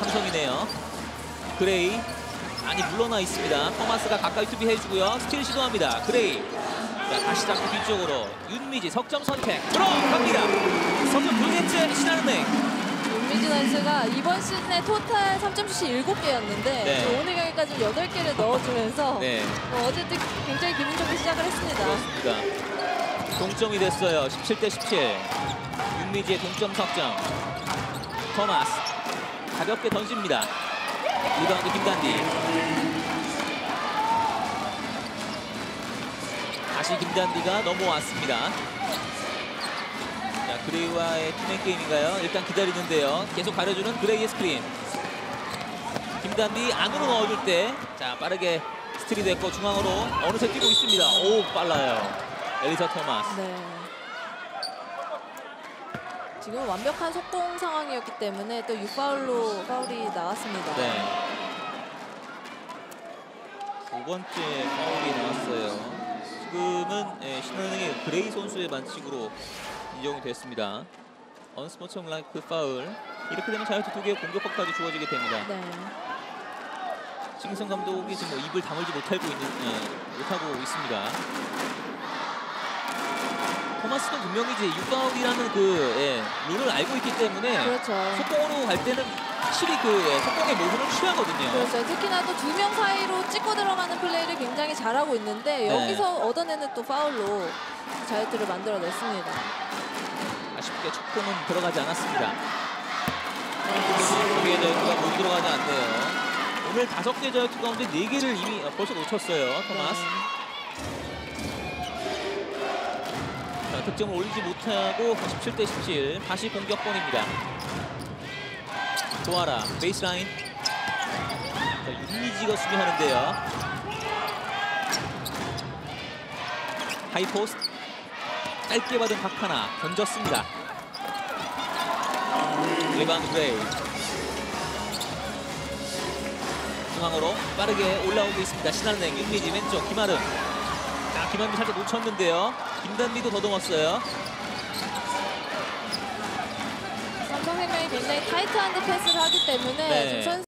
삼성이네요. 그레이 많이 물러나 있습니다. 토마스가 가까이 투비해주고요. 스틸 시도합니다. 그레이. 자, 다시 잡고 뒤쪽으로 윤미지 석점 선택 들어갑니다. 석점 두 개째 신한은행. 윤미지 선수가 이번 시즌에 토탈 3점슛이 7개였는데 네. 오늘 경기까지 8개를 넣어주면서 네. 뭐 어쨌든 굉장히 기분 좋게 시작을 했습니다. 그렇습니다. 동점이 됐어요. 17 대 17. 윤미지의 동점 석점. 토마스 가볍게 던집니다. 리바운드 김단디. 다시 김단디가 넘어왔습니다. 자, 그레이와의 투맨 게임인가요? 일단 기다리는데요. 계속 가려주는 그레이의 스크린. 김단디 안으로 넣어줄 때, 자 빠르게 스틸이 됐고 중앙으로 어느새 뛰고 있습니다. 오 빨라요. 엘리사 토마스. 네. 지금 완벽한 속공 상황이었기 때문에 또 6파울로 파울이 나왔습니다. 네. 두 번째 파울이 나왔어요. 지금은 예, 신한은행의 그레이 선수의 반칙으로 인정이 됐습니다. 언스포츠 라이크 파울. 이렇게 되면 자유투 두 개의 공격권까지 주어지게 됩니다. 네. 싱성 감독이 지금 뭐 입을 다물지 못하고 있는 예, 못하고 있습니다. 토마스도 분명히 이제 6파울이라는 그 예, 룰을 알고 있기 때문에 그렇죠. 속공으로 갈 때는 확실히 그 예, 속공의 모습을 취하거든요. 그렇죠. 특히나 또 두 명 사이로 찍고 들어가는 플레이를 굉장히 잘하고 있는데 네. 여기서 얻어내는 또 파울로 자유투를 만들어냈습니다. 아쉽게 첫 공은 들어가지 않았습니다. 네. 두 개의 자유투가 못 들어가지 않네요. 오늘 다섯 개 자유투 가운데 네 개를 이미 벌써 놓쳤어요, 토마스. 자, 득점을 올리지 못하고 17대 17 다시 공격권입니다. 도하라 베이스라인. 자, 윤미지가 수비하는데요. 하이포스트 짧게 받은 박하나 던졌습니다. 리바운드 그레이. 중앙으로 빠르게 올라오고 있습니다. 신한은행 윤미지 왼쪽 김아름. 자 김한미 살짝 놓쳤는데요. 김단비도 더듬었어요. 삼성생명이 굉장히 타이트한 디펜스를 하기 때문에 네.